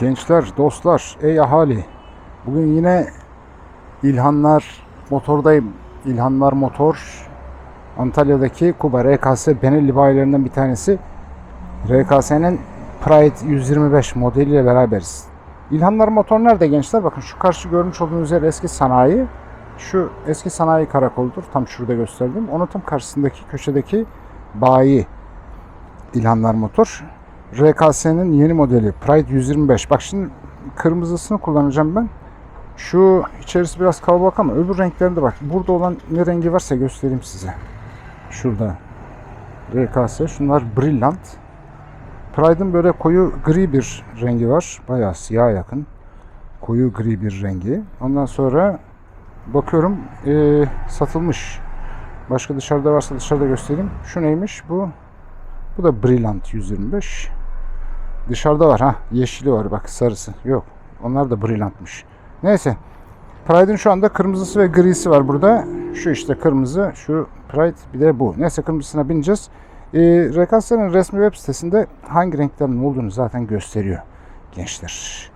Gençler, dostlar, ey ahali. Bugün yine İlhanlar Motor'dayım. İlhanlar Motor Antalya'daki Kuba RKS Benelli bayilerinden bir tanesi. RKS'nin Pride 125 modeliyle beraberiz. İlhanlar Motor nerede gençler? Bakın şu karşı görmüş olduğunuz yer eski sanayi. Şu eski sanayi karakoludur. Tam şurada gösterdim. Onun tam karşısındaki köşedeki bayi İlhanlar Motor. RKS'nin yeni modeli Pride 125. Bak şimdi kırmızısını kullanacağım ben. Şu içerisi biraz kalabalık ama öbür renklerinde bak. Burada olan ne rengi varsa göstereyim size. Şurada. RKS. Şunlar Brilliant. Pride'ın böyle koyu gri bir rengi var. Bayağı siyah yakın. Koyu gri bir rengi. Ondan sonra bakıyorum eee, satılmış. Başka dışarıda varsa dışarıda göstereyim. Şu neymiş? Bu bu da Brilliant 125. Dışarıda var ha. Yeşili var bak sarısı. Yok. Onlar da Brilliant'mış. Neyse. Pride'ın şu anda kırmızısı ve grisi var burada. Şu işte kırmızı, şu Pride bir de bu. Neyse kırmızısına bineceğiz. Ee, Rekasa'nın resmi web sitesinde hangi renklerin olduğunu zaten gösteriyor gençler.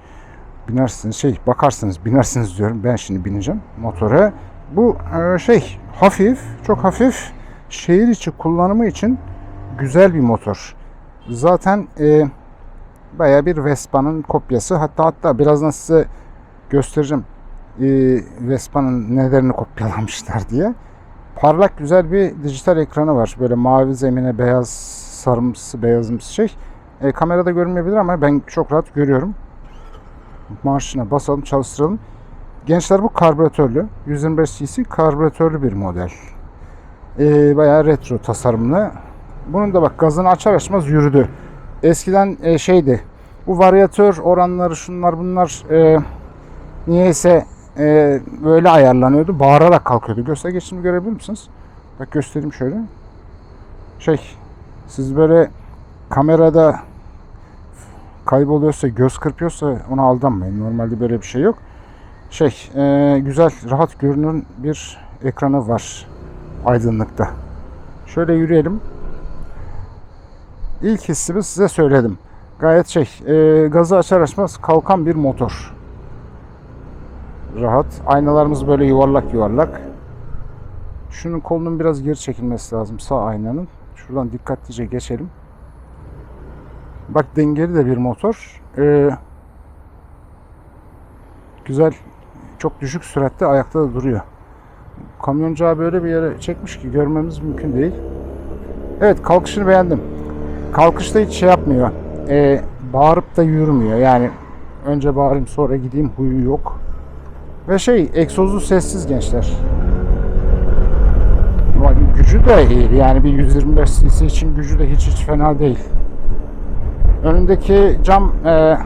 Binersiniz şey bakarsınız binersiniz diyorum. Ben şimdi bineceğim motora. Bu e, şey hafif, çok hafif şehir içi kullanımı için güzel bir motor. Zaten e, baya bir Vespa'nın kopyası. Hatta hatta birazdan size göstereceğim e, Vespa'nın nelerini kopyalamışlar diye. Parlak güzel bir dijital ekranı var. Böyle mavi zemine beyaz sarımsı beyazımsı şey. E, kamerada görünmeyebilir ama ben çok rahat görüyorum. Marşına basalım çalıştıralım. Gençler bu karbüratörlü. 125 cc karbüratörlü bir model. E, bayağı retro tasarımlı. Bunun da bak gazını açar açmaz yürüdü. Eskiden e, şeydi. Bu varyatör oranları şunlar bunlar e, niyeyse e, böyle ayarlanıyordu. Bağırarak kalkıyordu. Göster geçimi görebilir misiniz? Bak göstereyim şöyle. Şey siz böyle kamerada kayboluyorsa göz kırpıyorsa ona aldanmayın. Normalde böyle bir şey yok. Şey e, güzel rahat görünen bir ekranı var aydınlıkta. Şöyle yürüyelim. İlk hissimi size söyledim. Gayet şey, e, gazı açar açmaz kalkan bir motor. Rahat. Aynalarımız böyle yuvarlak yuvarlak. Şunun kolunun biraz geri çekilmesi lazım sağ aynanın. Şuradan dikkatlice geçelim. Bak dengeli de bir motor. E, güzel, çok düşük süratte ayakta da duruyor. Kamyoncu abi öyle bir yere çekmiş ki görmemiz mümkün değil. Evet kalkışını beğendim. Kalkışta hiç şey yapmıyor. Ee, bağırıp da yürümüyor. Yani önce bağırayım sonra gideyim huyu yok. Ve şey egzozlu sessiz gençler. Ama Gücü de iyi. Yani bir 125 cc için gücü de hiç hiç fena değil. Önündeki cam e,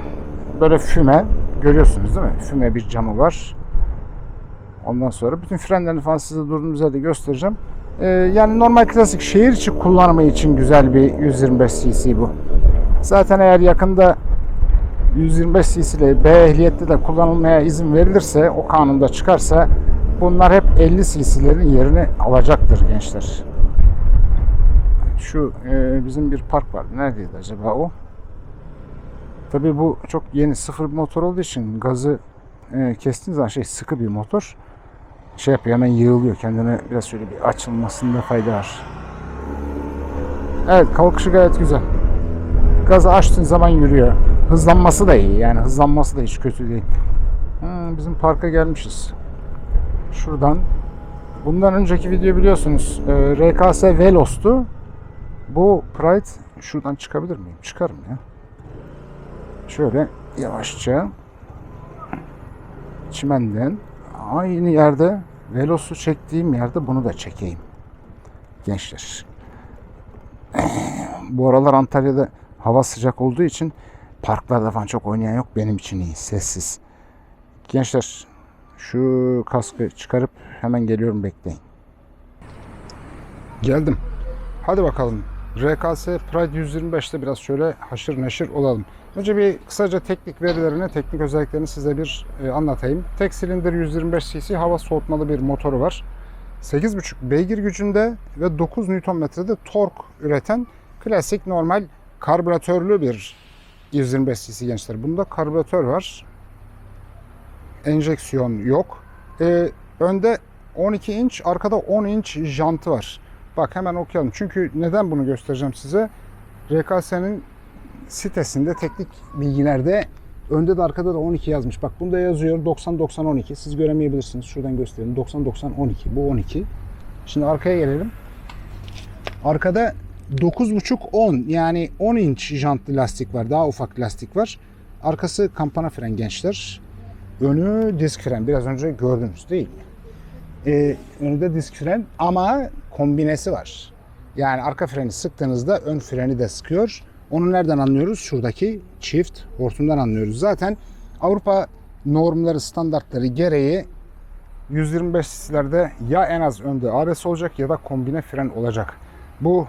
böyle füme. Görüyorsunuz değil mi? Füme bir camı var. Ondan sonra bütün frenlerini falan size durduğumuz yerde göstereceğim. Ee, yani normal klasik şehir içi kullanımı için güzel bir 125 cc bu. Zaten eğer yakında 125 cc ile B ehliyette de kullanılmaya izin verilirse, o kanunda çıkarsa bunlar hep 50 cc'lerin yerini alacaktır gençler. Şu e, bizim bir park vardı. Neredeydi acaba o? Tabii bu çok yeni sıfır bir motor olduğu için gazı e, kestiğiniz zaman şey sıkı bir motor şey yapıyor hemen yığılıyor. Kendine biraz şöyle bir açılmasında fayda var. Evet kalkışı gayet güzel. Gazı açtığın zaman yürüyor. Hızlanması da iyi. Yani hızlanması da hiç kötü değil. Hmm, bizim parka gelmişiz. Şuradan. Bundan önceki video biliyorsunuz. e, RKS Velos'tu. Bu Pride şuradan çıkabilir miyim? Çıkarım ya. Şöyle yavaşça çimenden aynı yerde Velos'u çektiğim yerde bunu da çekeyim. Gençler. Bu aralar Antalya'da hava sıcak olduğu için parklarda falan çok oynayan yok. Benim için iyi. Sessiz. Gençler şu kaskı çıkarıp hemen geliyorum bekleyin. Geldim. Hadi bakalım. RKS Pride 125'te biraz şöyle haşır neşir olalım. Önce bir kısaca teknik verilerini, teknik özelliklerini size bir e, anlatayım. Tek silindir 125 cc hava soğutmalı bir motoru var. 8,5 beygir gücünde ve 9 Nm'de tork üreten klasik normal karbüratörlü bir 125 cc gençler. Bunda karbüratör var. Enjeksiyon yok. Ee, önde 12 inç, arkada 10 inç jantı var. Bak hemen okuyalım. Çünkü neden bunu göstereceğim size? RKS'nin sitesinde teknik bilgilerde önde de arkada da 12 yazmış. Bak bunda yazıyor 90 90 12. Siz göremeyebilirsiniz. Şuradan göstereyim. 90 90 12. Bu 12. Şimdi arkaya gelelim. Arkada 9.5 10 yani 10 inç jantlı lastik var. Daha ufak lastik var. Arkası kampana fren gençler. Önü disk fren. Biraz önce gördünüz değil mi? Ee, önünde disk fren ama kombinesi var. Yani arka freni sıktığınızda ön freni de sıkıyor. Onu nereden anlıyoruz? Şuradaki çift hortumdan anlıyoruz. Zaten Avrupa normları, standartları gereği 125 cc'lerde ya en az önde ABS olacak ya da kombine fren olacak. Bu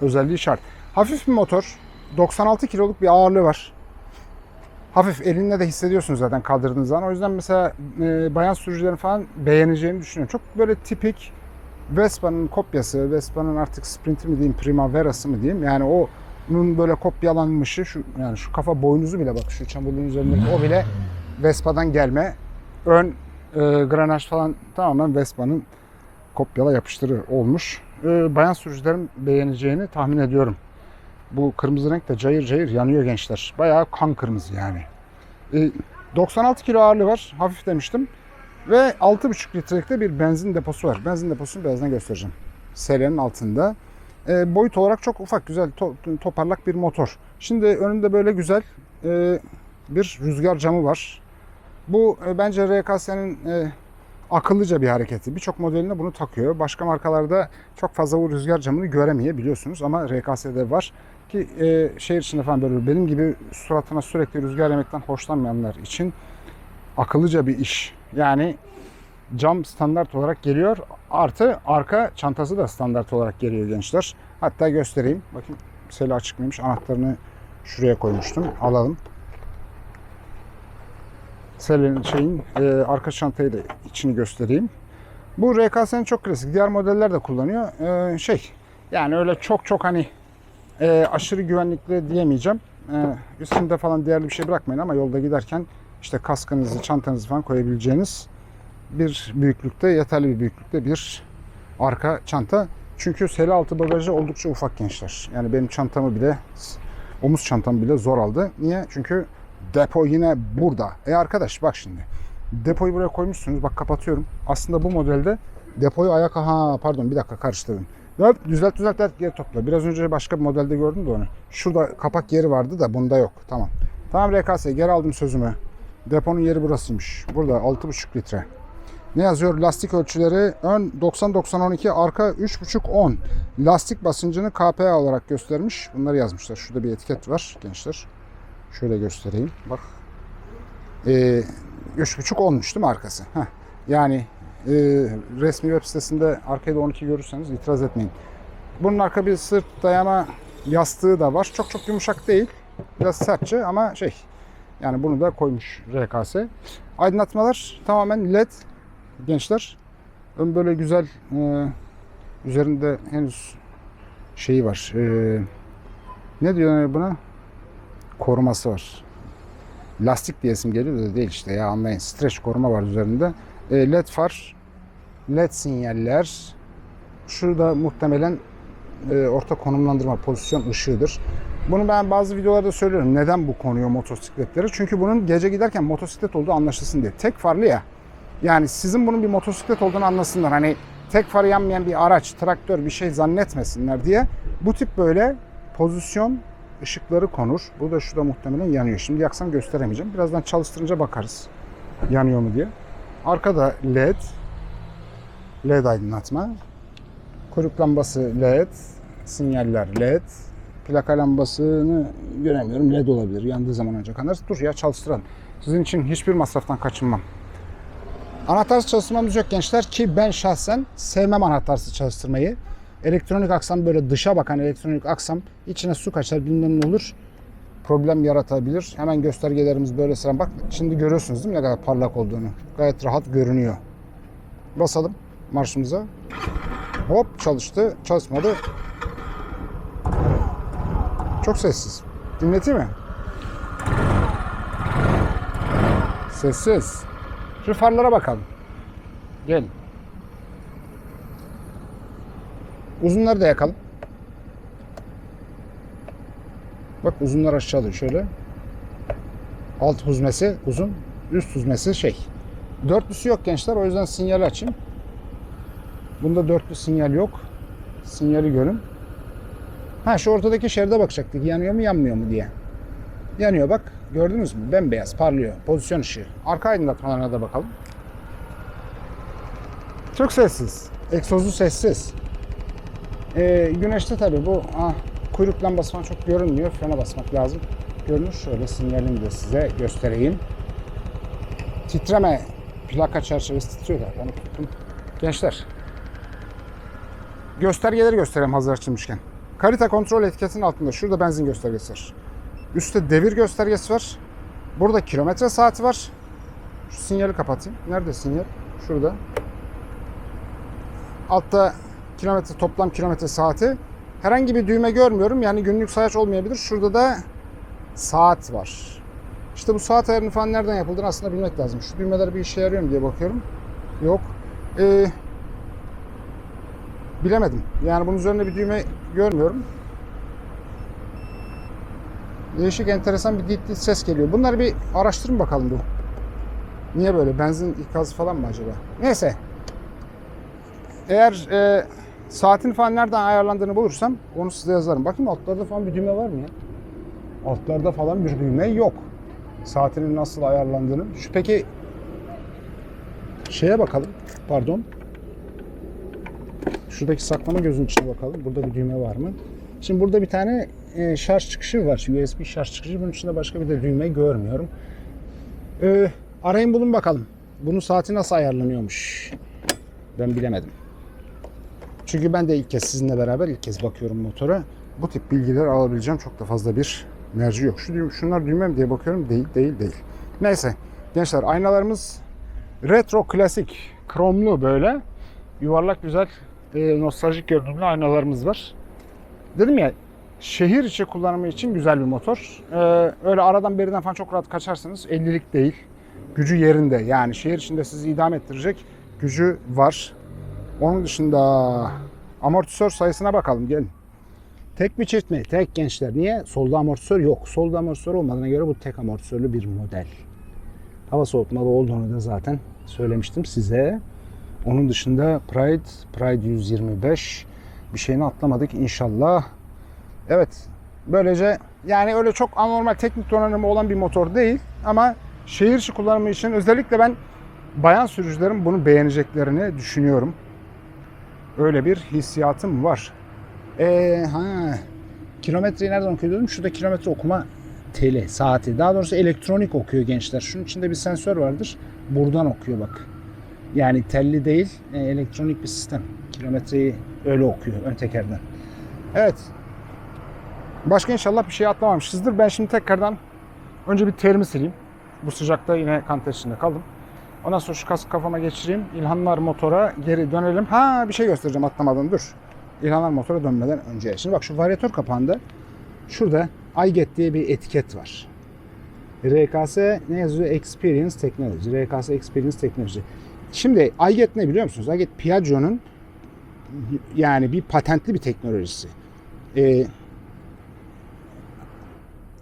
özelliği şart. Hafif bir motor. 96 kiloluk bir ağırlığı var. Hafif elinle de hissediyorsunuz zaten kaldırdığınız zaman. O yüzden mesela e, bayan sürücülerin falan beğeneceğini düşünüyorum. Çok böyle tipik Vespa'nın kopyası, Vespa'nın artık Sprinter mi diyeyim, Primavera'sı mı diyeyim. Yani o bunun böyle kopyalanmışı şu yani şu kafa boynuzu bile bak şu çamurluğun üzerindeki o bile Vespa'dan gelme. Ön e, granaj falan tamamen Vespa'nın kopyala yapıştırı olmuş. E, bayan sürücülerin beğeneceğini tahmin ediyorum. Bu kırmızı renk de cayır cayır yanıyor gençler. Bayağı kan kırmızı yani. E, 96 kilo ağırlığı var. Hafif demiştim. Ve 6,5 litrelikte bir benzin deposu var. Benzin deposunu birazdan göstereceğim. Selenin altında. E, boyut olarak çok ufak, güzel, to- toparlak bir motor. Şimdi önünde böyle güzel e, bir rüzgar camı var. Bu e, bence RKS'nin e, akıllıca bir hareketi. Birçok modeline bunu takıyor. Başka markalarda çok fazla bu rüzgar camını göremeyebiliyorsunuz ama RKS'de var. Ki e, şehir içinde falan böyle benim gibi suratına sürekli rüzgar yemekten hoşlanmayanlar için akıllıca bir iş. Yani cam standart olarak geliyor. Artı arka çantası da standart olarak geliyor gençler. Hatta göstereyim. Bakın seli açık mıymış. Anahtarını şuraya koymuştum. Alalım. Selin şeyin e, arka çantayı da içini göstereyim. Bu RKS'nin çok klasik. Diğer modeller de kullanıyor. E, şey yani öyle çok çok hani e, aşırı güvenlikli diyemeyeceğim. E, üstünde falan değerli bir şey bırakmayın ama yolda giderken işte kaskınızı, çantanızı falan koyabileceğiniz bir büyüklükte, yeterli bir büyüklükte bir arka çanta. Çünkü seli altı bagajı oldukça ufak gençler. Yani benim çantamı bile, omuz çantamı bile zor aldı. Niye? Çünkü depo yine burada. E arkadaş bak şimdi. Depoyu buraya koymuşsunuz. Bak kapatıyorum. Aslında bu modelde depoyu ayak... Ha pardon bir dakika karıştırdım. Hop, düzelt düzelt düzelt geri topla. Biraz önce başka bir modelde gördüm de onu. Şurada kapak yeri vardı da bunda yok. Tamam. Tamam RKS geri aldım sözümü. Deponun yeri burasıymış. Burada 6,5 litre. Ne yazıyor? Lastik ölçüleri ön 90-90-12 arka 3,5-10. Lastik basıncını KPA olarak göstermiş. Bunları yazmışlar. Şurada bir etiket var gençler. Şöyle göstereyim. Bak. Ee, 3,5 olmuş değil mi arkası? Heh. Yani e, resmi web sitesinde arkaya da 12 görürseniz itiraz etmeyin. Bunun arka bir sırt dayama yastığı da var. Çok çok yumuşak değil. Biraz sertçe ama şey yani bunu da koymuş RKS. Aydınlatmalar tamamen led gençler. Ön böyle güzel e, üzerinde henüz şeyi var. E, ne diyor buna? Koruması var. Lastik diyesim geliyor da değil işte ya anlayın. Streç koruma var üzerinde. E, led far, led sinyaller. Şurada muhtemelen e, orta konumlandırma pozisyon ışığıdır. Bunu ben bazı videolarda söylüyorum. Neden bu konuyor motosikletlere? Çünkü bunun gece giderken motosiklet olduğu anlaşılsın diye. Tek farlı ya. Yani sizin bunun bir motosiklet olduğunu anlasınlar. Hani tek farı yanmayan bir araç, traktör bir şey zannetmesinler diye bu tip böyle pozisyon ışıkları konur. Bu da şurada muhtemelen yanıyor. Şimdi yaksam gösteremeyeceğim. Birazdan çalıştırınca bakarız. Yanıyor mu diye. Arkada led. led aydınlatma. Kuyruk lambası led. Sinyaller led. Plaka lambasını göremiyorum. led olabilir. Yandığı zaman ancak anlarız. Dur ya çalıştıralım. Sizin için hiçbir masraftan kaçınmam. Anahtarsız çalıştırmamız yok gençler ki ben şahsen sevmem anahtarsız çalıştırmayı. Elektronik aksam böyle dışa bakan elektronik aksam içine su kaçar bilmem ne olur problem yaratabilir. Hemen göstergelerimiz böyle sıra bak. Şimdi görüyorsunuz değil mi ne kadar parlak olduğunu. Gayet rahat görünüyor. Basalım marşımıza. Hop çalıştı. Çalışmadı. Çok sessiz. Dinleteyim mi? Sessiz. Şu farlara bakalım. Gelin. Uzunları da yakalım. Bak uzunlar aşağıda şöyle. Alt huzmesi uzun, üst huzmesi şey. Dörtlüsü yok gençler o yüzden sinyali açayım. Bunda dörtlü sinyal yok. Sinyali görün. Ha şu ortadaki şeride bakacaktık. Yanıyor mu yanmıyor mu diye. Yanıyor bak. Gördünüz mü? Bembeyaz parlıyor. Pozisyon ışığı. Arka aydınlatmalarına da bakalım. Çok sessiz. Egzozu sessiz. Ee, güneşte tabii bu ah, kuyruk lambası falan çok görünmüyor. Frene basmak lazım. Görünür. Şöyle sinyalini de size göstereyim. Titreme plaka çerçevesi titriyor da onu tuttum. Gençler. Göstergeleri göstereyim hazır açılmışken. Kalite kontrol etiketinin altında şurada benzin göstergesi var. Üstte devir göstergesi var. Burada kilometre saati var. Şu sinyali kapatayım. Nerede sinyal? Şurada. Altta kilometre toplam kilometre saati. Herhangi bir düğme görmüyorum. Yani günlük sayaç olmayabilir. Şurada da saat var. İşte bu saat ayarını falan nereden yapıldığını aslında bilmek lazım. Şu düğmeler bir işe yarıyor mu diye bakıyorum. Yok. Ee, bilemedim. Yani bunun üzerinde bir düğme görmüyorum. Değişik enteresan bir dit dit ses geliyor. Bunları bir araştırın bakalım bu. Niye böyle? Benzin ikazı falan mı acaba? Neyse. Eğer e, saatin falan nereden ayarlandığını bulursam onu size yazarım. Bakayım altlarda falan bir düğme var mı ya? Altlarda falan bir düğme yok. Saatinin nasıl ayarlandığını. Şu peki şeye bakalım. Pardon. Şuradaki saklama gözün içine bakalım. Burada bir düğme var mı? Şimdi burada bir tane e, şarj çıkışı var. USB şarj çıkışı. Bunun içinde başka bir de düğme görmüyorum. Ee, arayın bulun bakalım. Bunun saati nasıl ayarlanıyormuş? Ben bilemedim. Çünkü ben de ilk kez sizinle beraber ilk kez bakıyorum motora. Bu tip bilgiler alabileceğim çok da fazla bir merci yok. Şu şunlar düğme diye bakıyorum. Değil, değil, değil. Neyse. Gençler aynalarımız retro klasik kromlu böyle yuvarlak güzel e, nostaljik görünümlü aynalarımız var. Dedim ya şehir içi kullanımı için güzel bir motor. Ee, öyle aradan beriden falan çok rahat kaçarsınız. 50'lik değil. Gücü yerinde. Yani şehir içinde sizi idam ettirecek gücü var. Onun dışında amortisör sayısına bakalım gelin. Tek mi çift mi? Tek gençler. Niye? Solda amortisör yok. Solda amortisör olmadığına göre bu tek amortisörlü bir model. Hava soğutmalı olduğunu da zaten söylemiştim size. Onun dışında Pride, Pride 125 bir şeyini atlamadık inşallah. Evet. Böylece yani öyle çok anormal teknik donanımı olan bir motor değil ama şehir içi kullanımı için özellikle ben bayan sürücülerin bunu beğeneceklerini düşünüyorum. Öyle bir hissiyatım var. Ee, ha, kilometreyi nereden okuyordum? Şurada kilometre okuma teli, saati. Daha doğrusu elektronik okuyor gençler. Şunun içinde bir sensör vardır. Buradan okuyor bak. Yani telli değil, e, elektronik bir sistem. Kilometreyi öyle okuyor ön tekerden. Evet. Başka inşallah bir şey atlamamışızdır. Ben şimdi tekrardan önce bir terimi sileyim. Bu sıcakta yine kan içinde kaldım. Ondan sonra şu kask kafama geçireyim. İlhanlar motora geri dönelim. Ha bir şey göstereceğim atlamadan dur. İlhanlar motora dönmeden önce. Şimdi bak şu varyatör kapağında şurada iGet diye bir etiket var. RKS ne yazıyor? Experience Technology. RKS Experience Technology. Şimdi iGet ne biliyor musunuz? iGet Piaggio'nun yani bir patentli bir teknolojisi. Ee,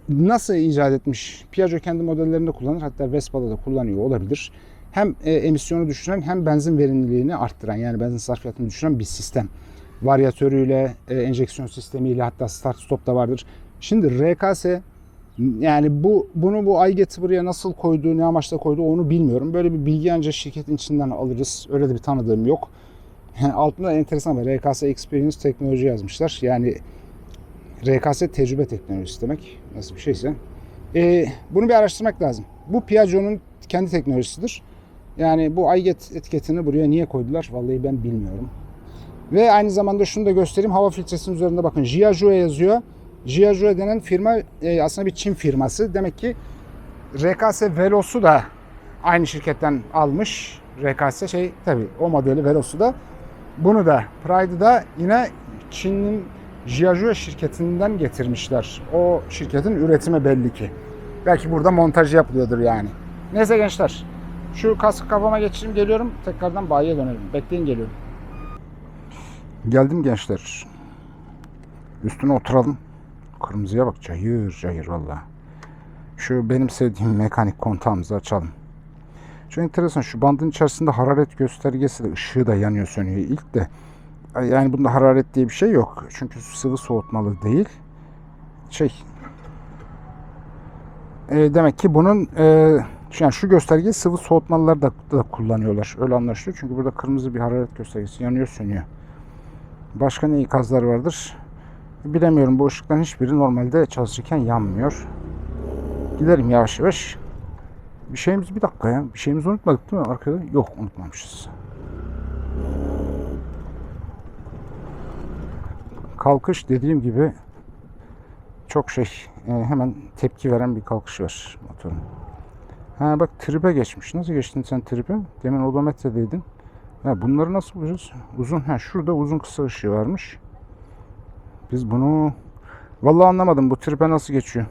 nasıl icat etmiş? Piaggio kendi modellerinde kullanır. Hatta Vespa'da da kullanıyor olabilir. Hem e, emisyonu düşüren hem benzin verimliliğini arttıran yani benzin sarfiyatını düşüren bir sistem. Varyatörüyle, e, enjeksiyon sistemiyle hatta start stop da vardır. Şimdi RKS yani bu bunu bu iGet'i buraya nasıl koydu, ne amaçla koydu onu bilmiyorum. Böyle bir bilgi ancak şirketin içinden alırız. Öyle de bir tanıdığım yok. Yani altında enteresan bir RKS Experience teknoloji yazmışlar. Yani RKS tecrübe teknolojisi demek. Nasıl bir şeyse. Ee, bunu bir araştırmak lazım. Bu Piaggio'nun kendi teknolojisidir. Yani bu iGet etiketini buraya niye koydular? Vallahi ben bilmiyorum. Ve aynı zamanda şunu da göstereyim. Hava filtresinin üzerinde bakın. Jiajoe yazıyor. Jiajoe denen firma e, aslında bir Çin firması. Demek ki RKS Velos'u da aynı şirketten almış. RKS şey tabi o modeli Velos'u da. Bunu da Pride'ı da yine Çin'in Jiajoe şirketinden getirmişler. O şirketin üretimi belli ki. Belki burada montaj yapılıyordur yani. Neyse gençler. Şu kaskı kafama geçireyim geliyorum. Tekrardan bayiye dönelim. Bekleyin geliyorum. Geldim gençler. Üstüne oturalım. Kırmızıya bak cayır cayır valla. Şu benim sevdiğim mekanik kontağımızı açalım. Çok enteresan şu bandın içerisinde hararet göstergesi de ışığı da yanıyor sönüyor ilk de. Yani bunda hararet diye bir şey yok. Çünkü sıvı soğutmalı değil. Şey e, demek ki bunun e, yani şu göstergeyi sıvı soğutmalılar da, da kullanıyorlar. Öyle anlaşılıyor. Çünkü burada kırmızı bir hararet göstergesi yanıyor sönüyor. Başka ne ikazlar vardır? Bilemiyorum. Bu ışıkların hiçbiri normalde çalışırken yanmıyor. Gidelim yavaş yavaş. Bir şeyimiz bir dakika ya. Bir şeyimizi unutmadık değil mi arkada? Yok unutmamışız. Kalkış dediğim gibi çok şey e, hemen tepki veren bir kalkış var motorun. Ha bak tribe geçmiş. Nasıl geçtin sen tribe? Demin odometredeydin. Ha bunları nasıl bulacağız? Uzun ha şurada uzun kısa ışığı varmış. Biz bunu vallahi anlamadım. Bu tribe nasıl geçiyor?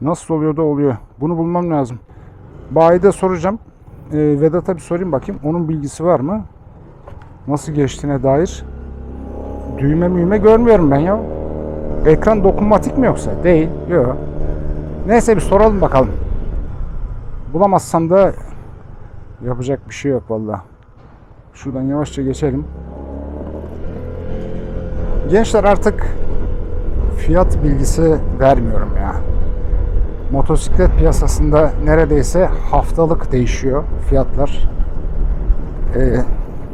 Nasıl oluyor da oluyor. Bunu bulmam lazım. Bayide soracağım. E, Vedat'a bir sorayım bakayım. Onun bilgisi var mı? Nasıl geçtiğine dair. Düğme müğme görmüyorum ben ya. Ekran dokunmatik mi yoksa? Değil. Yok. Neyse bir soralım bakalım. Bulamazsam da yapacak bir şey yok valla. Şuradan yavaşça geçelim. Gençler artık fiyat bilgisi vermiyorum ya. Motosiklet piyasasında neredeyse haftalık değişiyor fiyatlar. Ee,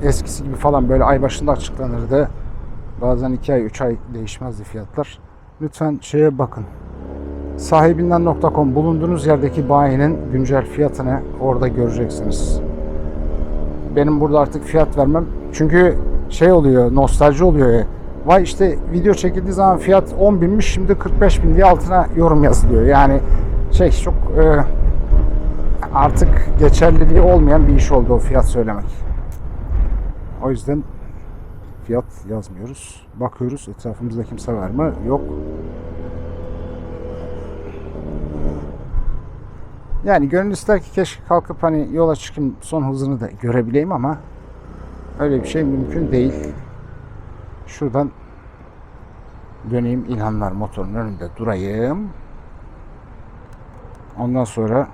eskisi gibi falan böyle ay başında açıklanırdı. Bazen 2 ay 3 ay değişmezdi fiyatlar. Lütfen şeye bakın. Sahibinden.com bulunduğunuz yerdeki bayinin güncel fiyatını orada göreceksiniz. Benim burada artık fiyat vermem. Çünkü şey oluyor, nostalji oluyor ya. Vay işte video çekildiği zaman fiyat 10 binmiş şimdi 45 bin diye altına yorum yazılıyor. Yani şey çok e, artık geçerliliği olmayan bir iş oldu o fiyat söylemek. O yüzden fiyat yazmıyoruz. Bakıyoruz etrafımızda kimse var mı? Yok. Yani gönül ister ki keşke kalkıp hani yola çıkayım son hızını da görebileyim ama öyle bir şey mümkün değil. Şuradan döneyim İlhanlar motorun önünde durayım. Ondan sonra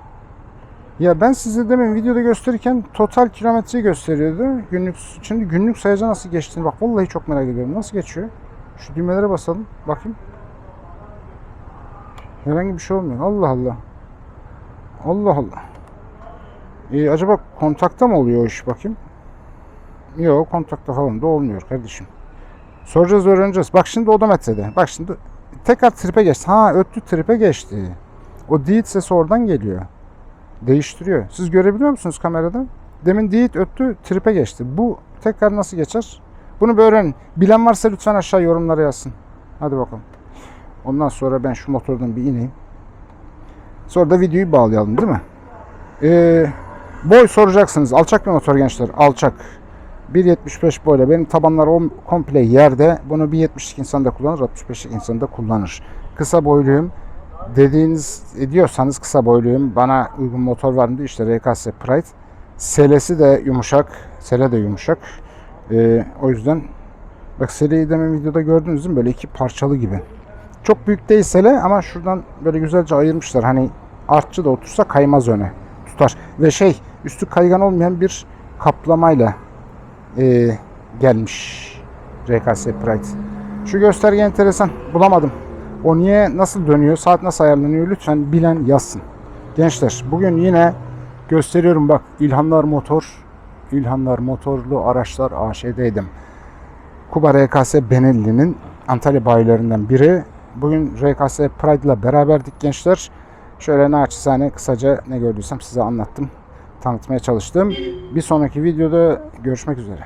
ya ben size demin videoda gösterirken total kilometreyi gösteriyordu. Günlük şimdi günlük sayaca nasıl geçtiğini bak vallahi çok merak ediyorum. Nasıl geçiyor? Şu düğmelere basalım. Bakayım. Herhangi bir şey olmuyor. Allah Allah. Allah Allah. Ee, acaba kontakta mı oluyor iş bakayım? Yok kontakta falan da olmuyor kardeşim. Soracağız öğreneceğiz. Bak şimdi odometrede. Bak şimdi tekrar tripe geçti. Ha öttü tripe geçti. O deed sesi oradan geliyor. Değiştiriyor. Siz görebiliyor musunuz kamerada? Demin deed öttü tripe geçti. Bu tekrar nasıl geçer? Bunu bir öğrenin. Bilen varsa lütfen aşağı yorumlara yazsın. Hadi bakalım. Ondan sonra ben şu motordan bir ineyim. Sonra da videoyu bağlayalım değil mi? Ee, boy soracaksınız. Alçak bir motor gençler. Alçak. 1.75 boyla. Benim tabanlar komple yerde. Bunu 1.72 insan da kullanır. 65 insan da kullanır. Kısa boyluyum. Dediğiniz ediyorsanız kısa boyluyum. Bana uygun motor var mı? İşte RKS Pride. Selesi de yumuşak. Sele de yumuşak. Ee, o yüzden bak seleyi demin videoda gördünüz mi? Böyle iki parçalı gibi. Çok büyük değil sele ama şuradan böyle güzelce ayırmışlar. Hani artçı da otursa kaymaz öne. Tutar. Ve şey üstü kaygan olmayan bir kaplamayla e, gelmiş RKS Pride. Şu gösterge enteresan. Bulamadım. O niye nasıl dönüyor? Saat nasıl ayarlanıyor? Lütfen bilen yazsın. Gençler bugün yine gösteriyorum bak İlhanlar Motor İlhanlar Motorlu Araçlar AŞ'deydim. Kuba RKS Benelli'nin Antalya bayilerinden biri. Bugün RKS Pride ile beraberdik gençler. Şöyle naçizane kısaca ne gördüysem size anlattım. Tanıtmaya çalıştım. Bir sonraki videoda görüşmek üzere.